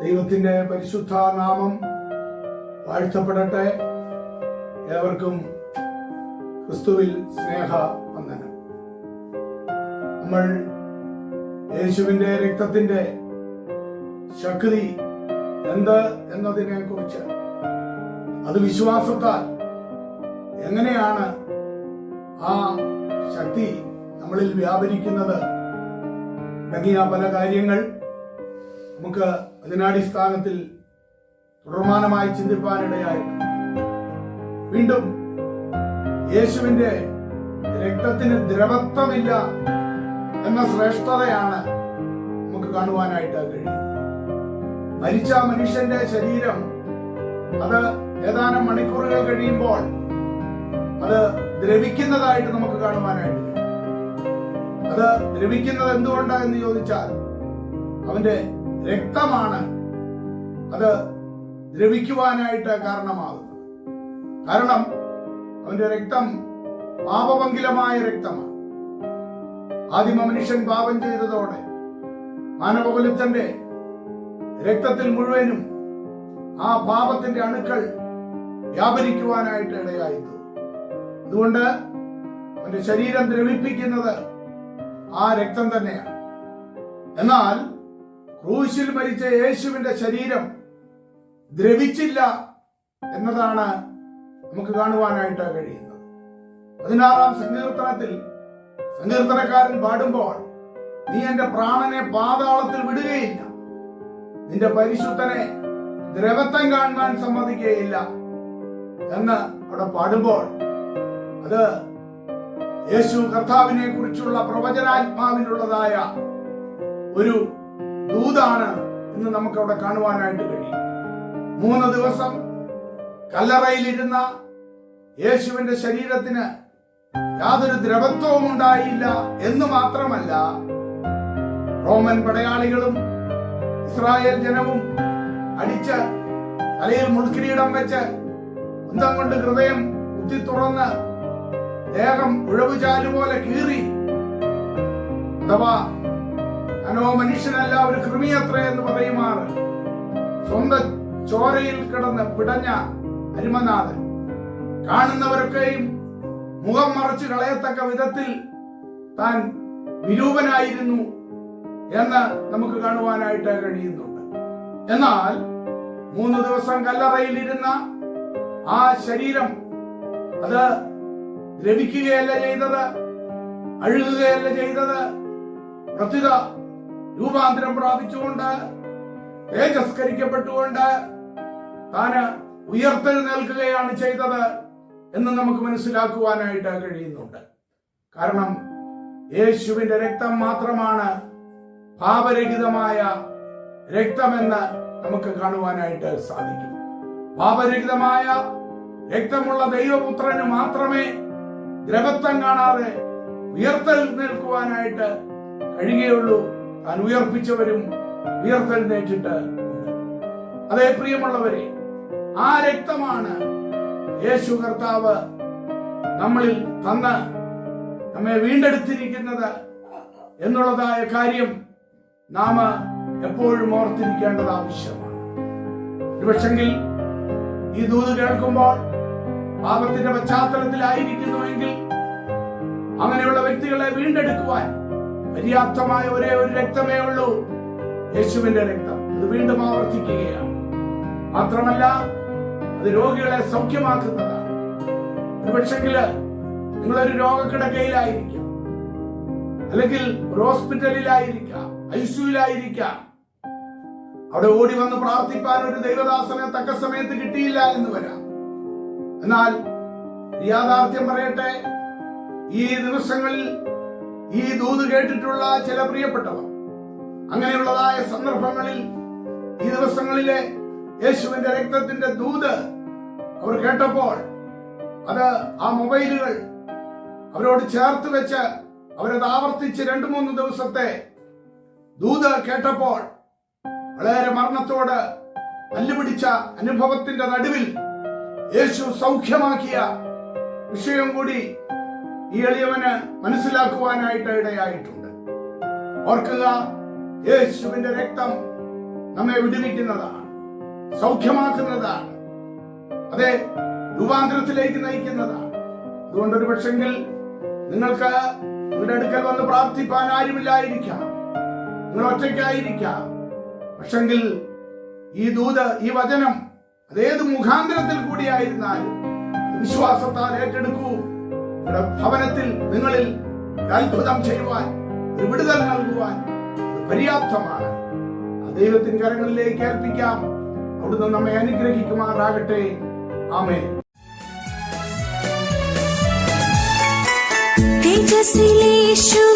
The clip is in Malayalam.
ദൈവത്തിന്റെ പരിശുദ്ധ നാമം വാഴ്ത്തപ്പെടട്ടെ. ഏവർക്കും ക്രിസ്തുവിൽ സ്നേഹ വന്ദനം. നമ്മൾ യേശുവിന്റെ രക്തത്തിന്റെ ശക്തി എന്ത് എന്നതിനെ കുറിച്ച് അത് വിശ്വാസത്താൽ എങ്ങനെയാണ് ആ ശക്തി നമ്മളിൽ വ്യാപരിക്കുന്നത്? തുടങ്ങിയ പല കാര്യങ്ങൾ നമുക്ക് അതിനടിസ്ഥാനത്തിൽ തുടർമാനമായി ചിന്തിപ്പാനിടയായി വീണ്ടും യേശുവിന്റെ രക്തത്തിന് ദ്രവത്വമില്ല എന്ന ശ്രേഷ്ഠതയാണ് നമുക്ക് കാണുവാനായിട്ട് കഴിയുന്നത്. മരിച്ച മനുഷ്യന്റെ ശരീരം അത് ഏതാനും മണിക്കൂറുകൾ കഴിയുമ്പോൾ അത് ദ്രവിക്കുന്നതായിട്ട് നമുക്ക് കാണുവാനായിട്ട് അത് ദ്രവിക്കുന്നത് എന്തുകൊണ്ടാ എന്ന് ചോദിച്ചാൽ അവന്റെ രക്തമാണ് അത് ദ്രവിക്കുവാനായിട്ട് കാരണമാകുന്നത്. കാരണം അവന്റെ രക്തം പാപമംഗിലമായ രക്തമാണ്. ആദിമ മനുഷ്യൻ പാപം ചെയ്തതോടെ മാനവകുലത്തിന്റെ രക്തത്തിൽ മുഴുവനും ആ പാപത്തിന്റെ അണുക്കൾ വ്യാപരിക്കുവാനായിട്ട് ഇടയായിരുന്നു അതുകൊണ്ട് അവന്റെ ശരീരം ദ്രവിപ്പിക്കുന്നത് ആ രക്തം തന്നെയാണ്. എന്നാൽ ക്രൂശിൽ മരിച്ച യേശുവിന്റെ ശരീരം ദ്രവിച്ചില്ല എന്നതാണ് നമുക്ക് കാണുവാനായിട്ട് കഴിയുന്നത്. പതിനാറാം സങ്കീർത്തനത്തിൽ സങ്കീർത്തനക്കാരൻ പാടുമ്പോൾ നീ എന്റെ പ്രാണനെ പാതാളത്തിൽ വിടുകയില്ല. നിന്റെ പരിശുദ്ധനെ ദ്രവത്വം കാണുവാൻ സമ്മതിക്കുകയില്ല എന്ന് അവിടെ പാടുമ്പോൾ അത് യേശു കർത്താവിനെ കുറിച്ചുള്ള പ്രവചനാത്മാവിനുള്ളതായ ഒരു ദൂതാണ് എന്ന് നമുക്ക് അവിടെ കാണുവാനായിട്ട് കഴിയും. മൂന്ന് ദിവസം കല്ലറയിലിരുന്ന യേശുവിന്റെ ശരീരത്തിന് യാതൊരു ദ്രവത്വവും ഉണ്ടായില്ല എന്ന് മാത്രമല്ല റോമൻ പടയാളികളും ഇസ്രായേൽ ജനവും അടിച്ച് തലയിൽ മുൾക്കിരീടം വെച്ച് കുന്തം കൊണ്ട് ഹൃദയം കുത്തി തുറന്ന് ദേഹം ഉഴവുചാലു പോലെ കീറി. അഥവാ ഞാനോ മനുഷ്യനല്ല ഒരു കൃമിയത്ര എന്ന് പറയുമാറ് സ്വന്തം ചോരയിൽ കിടന്ന് പിടഞ്ഞ അരിമനാഥൻ. കാണുന്നവരൊക്കെയും മുഖം മറച്ചു കളയത്തക്ക വിധത്തിൽ താൻ വിരൂപനായിരുന്നു എന്ന് നമുക്ക് കാണുവാനായിട്ട് കഴിയുന്നുണ്ട്. എന്നാൽ മൂന്ന് ദിവസം കല്ലറയിലിരുന്ന ആ ശരീരം അത് ദ്രവിക്കുകയല്ല ചെയ്തത് അഴുകുകയല്ല ചെയ്തത്. പ്രത്യുത രൂപാന്തരം പ്രാപിച്ചുകൊണ്ട് തേജസ്കരിക്കപ്പെട്ടുകൊണ്ട് താന് ഉയർത്തെഴുന്നേൽക്കുകയാണ് ചെയ്തത് എന്ന് നമുക്ക് മനസ്സിലാക്കുവാനായിട്ട് കഴിയുന്നുണ്ട്. കാരണം യേശുവിന്റെ രക്തം മാത്രമാണ് പാപരഹിതമായ രക്തമെന്ന് നമുക്ക് കാണുവാനായിട്ട് സാധിക്കും. പാപരഹിതമായ രക്തമുള്ള ദൈവപുത്രന് മാത്രമേ ദ്രവത്വം കാണാതെ ഉയർത്തെഴുന്നേൽക്കുവാനായിട്ട് കഴിയുകയുള്ളൂ. താൻ ഉയർപ്പിച്ചവരും ഉണ്ട്. അതേ പ്രിയമുള്ളവരെ ആ രക്തമാണ് യേശു കർത്താവ് നമ്മളിൽ തന്ന് നമ്മെ വീണ്ടെടുത്തിരിക്കുന്നത് എന്നുള്ളതായ കാര്യം നാം എപ്പോഴും ഓർത്തിരിക്കേണ്ടത് ആവശ്യമാണ്. ഒരുപക്ഷെങ്കിൽ ഈ ദൂത് കേൾക്കുമ്പോൾ പാപത്തിന്റെ പശ്ചാത്തലത്തിലായിരിക്കുന്നുവെങ്കിൽ അങ്ങനെയുള്ള വ്യക്തികളെ വീണ്ടെടുക്കുവാൻ പര്യാപ്തമായ ഒരേ ഒരു രക്തമേ ഉള്ളൂ. യേശുവിന്റെ രക്തം. ഇത് വീണ്ടും ആവർത്തിക്കുകയാണ്. മാത്രമല്ല അത് രോഗികളെ സൗഖ്യമാക്കുന്നതാണ്. ഒരുപക്ഷെങ്കിൽ നിങ്ങളൊരു രോഗക്കിടക്കയിലായിരിക്കാം അല്ലെങ്കിൽ ഒരു ഹോസ്പിറ്റലിലായിരിക്കാം ഐസിയുലായിരിക്കാം അവിടെ ഓടി വന്ന് പ്രാർത്ഥിപ്പാൻ ഒരു ദൈവദാസനെ തക്ക സമയത്ത് കിട്ടിയില്ല എന്ന് വരാം. എന്നാൽ യാഥാർത്ഥ്യം പറയട്ടെ ഈ ദിവസങ്ങളിൽ ഈ ദൂത് കേട്ടിട്ടുള്ള ചില പ്രിയപ്പെട്ടവർ അങ്ങനെയുള്ളതായ സന്ദർഭങ്ങളിൽ ഈ ദിവസങ്ങളിലെ യേശുവിന്റെ രക്തത്തിന്റെ ദൂത് അവർ കേട്ടപ്പോൾ അത് ആ മൊബൈലുകൾ അവരോട് ചേർത്ത് വെച്ച് അവരത് ആവർത്തിച്ച് രണ്ടു മൂന്ന് ദിവസത്തെ ദൂത് കേട്ടപ്പോൾ വളരെ മരണത്തോട് കല്ലുപിടിച്ച അനുഭവത്തിന്റെ നടുവിൽ യേശു സൗഖ്യമാക്കിയ വിഷയം കൂടി ഈ എളിയവന് മനസ്സിലാക്കുവാനായിട്ട് ഇടയായിട്ടുണ്ട്. ഓർക്കുക യേശുവിന്റെ രക്തം നമ്മെ വിടുവിക്കുന്നതാണ്. സൗഖ്യമാക്കുന്നതാണ്. അതെ രൂപാന്തരത്തിലേക്ക് നയിക്കുന്നതാണ്. അതുകൊണ്ട് ഒരു പക്ഷെങ്കിൽ നിങ്ങൾക്ക് നിങ്ങളുടെ അടുക്കൽ വന്ന് പ്രാർത്ഥിപ്പാൻ ആരുമില്ലായിരിക്കാം. നിങ്ങൾ ഒറ്റയ്ക്കായിരിക്കാം. പക്ഷെങ്കിൽ ഈ ദൂത് ഈ വചനം അതേത് മുഖാന്തരത്തിൽ കൂടിയായിരുന്നാലും വിശ്വാസത്താൽ ഏറ്റെടുക്കൂ. നിങ്ങളുടെ ഭവനത്തിൽ നിങ്ങളിൽ അത്ഭുതം ചെയ്യുവാൻ ഒരു വിടുതൽ നൽകുവാൻ പര്യാപ്തമാണ്. ദൈവത്തിൻ കരങ്ങളിലേക്ക് ഏൽപ്പിക്കാം അവിടുന്ന് നമ്മെ അനുഗ്രഹിക്കുമാറാകട്ടെ. ആമേ തേജസ്സിലേശുവിൻ